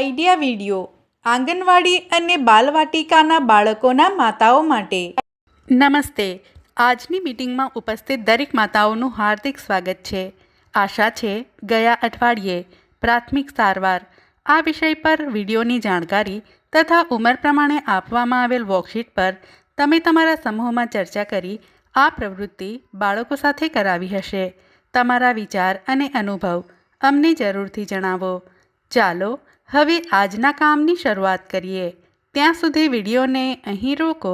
Idea video આંગણવાડી અને બાલવાટિકાના બાળકોના માતાઓ માટે. નમસ્તે. આજની મીટિંગમાં ઉપસ્થિત દરેક માતાઓનું હાર્દિક સ્વાગત છે. આશા છે, ગયા અઠવાડિયે પ્રાથમિક સારવાર, આ વિષય પર વિડીયોની જાણકારી તથા ઉંમર પ્રમાણે આપવામાં આવેલ વર્કશીટ પર તમે તમારા સમૂહમાં ચર્ચા કરી આ પ્રવૃત્તિ બાળકો સાથે કરાવી હશે. તમારા વિચાર અને અનુભવ અમને જરૂરથી જણાવો. ચાલો હવે આજના કામની શરૂઆત કરીએ. ત્યાં સુધી વિડીયોને અહીં રોકો.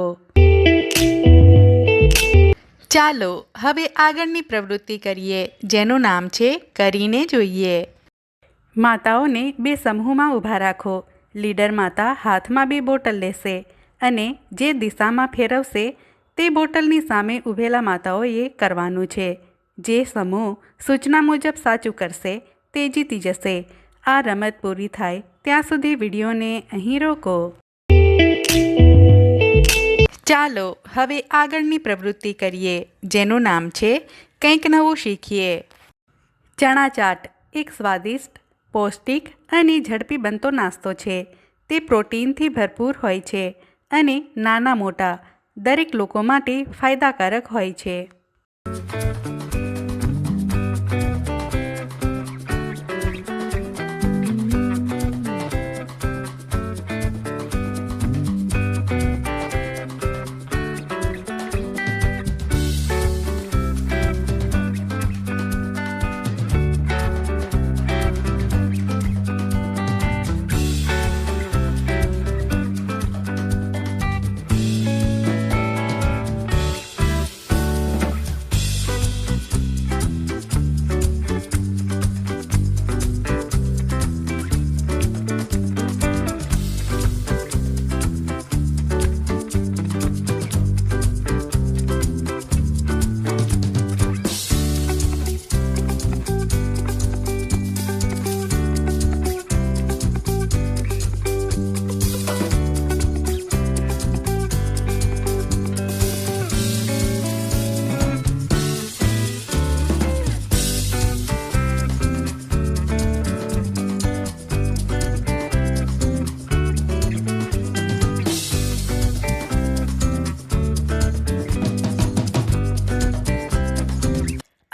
ચાલો હવે આગળની પ્રવૃત્તિ કરીએ, જેનું નામ છે કરીને જોઈએ. માતાઓને બે સમૂહમાં ઊભા રાખો. લીડર માતા હાથમાં બે બોટલ લેશે અને જે દિશામાં ફેરવશે તે બોટલની સામે ઊભેલા માતાઓએ કરવાનું છે. જે સમૂહ સૂચના મુજબ સાચું કરશે તે જીતી જશે. આ રમત પૂરી થાય ત્યાં સુધી વિડીયોને અહીં રોકો. ચાલો હવે આગળની પ્રવૃત્તિ કરીએ, જેનું નામ છે કંઈક નવું શીખીએ. ચણા ચાટ એક સ્વાદિષ્ટ, પૌષ્ટિક અને ઝડપી બનતો નાસ્તો છે. તે પ્રોટીનથી ભરપૂર હોય છે અને નાના મોટા, દરેક લોકો માટે ફાયદાકારક હોય છે.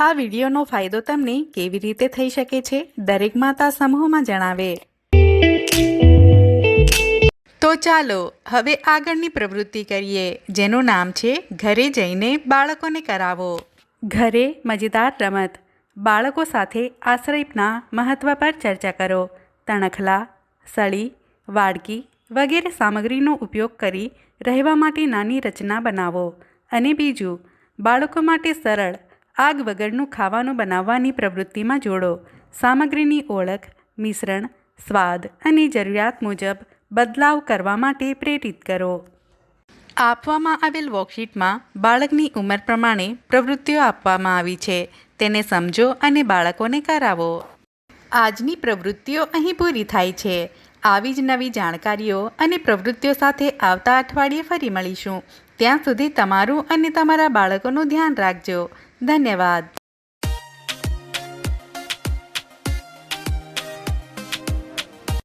આ વિડીયોનો ફાયદો તમને કેવી રીતે થઈ શકે છે, દરેક માતા સમૂહમાં જણાવે. તો ચાલો, હવે આગળની પ્રવૃત્તિ કરીએ, જેનું નામ છે, ઘરે જઈને બાળકોને કરાવો. ઘરે મજેદાર રમત. બાળકો સાથે આશ્રયના મહત્ત્વ પર ચર્ચા કરો. તણખલા, સળી, વાડકી વગેરે સામગ્રીનો ઉપયોગ કરી રહેવા માટે નાની રચના બનાવો. અને બીજું, બાળકો માટે સરળ આગ વગરનું ખાવાનું બનાવવાની પ્રવૃત્તિમાં જોડો. સામગ્રીની ઓળખ, મિશ્રણ, સ્વાદ અને જરૂરિયાત મુજબ બદલાવ કરવા માટે પ્રેરિત કરો. આપવામાં આવેલ વર્કશીટમાં બાળકની ઉંમર પ્રમાણે પ્રવૃત્તિઓ આપવામાં આવી છે. તેને સમજો અને બાળકોને કરાવો. આજની પ્રવૃત્તિઓ અહીં પૂરી થાય છે. આવી જ નવી જાણકારીઓ અને પ્રવૃત્તિઓ સાથે આવતા અઠવાડિયે ફરી મળીશું. ત્યાં સુધી તમારું અને તમારા બાળકોનું ધ્યાન રાખજો. ધન્યવાદ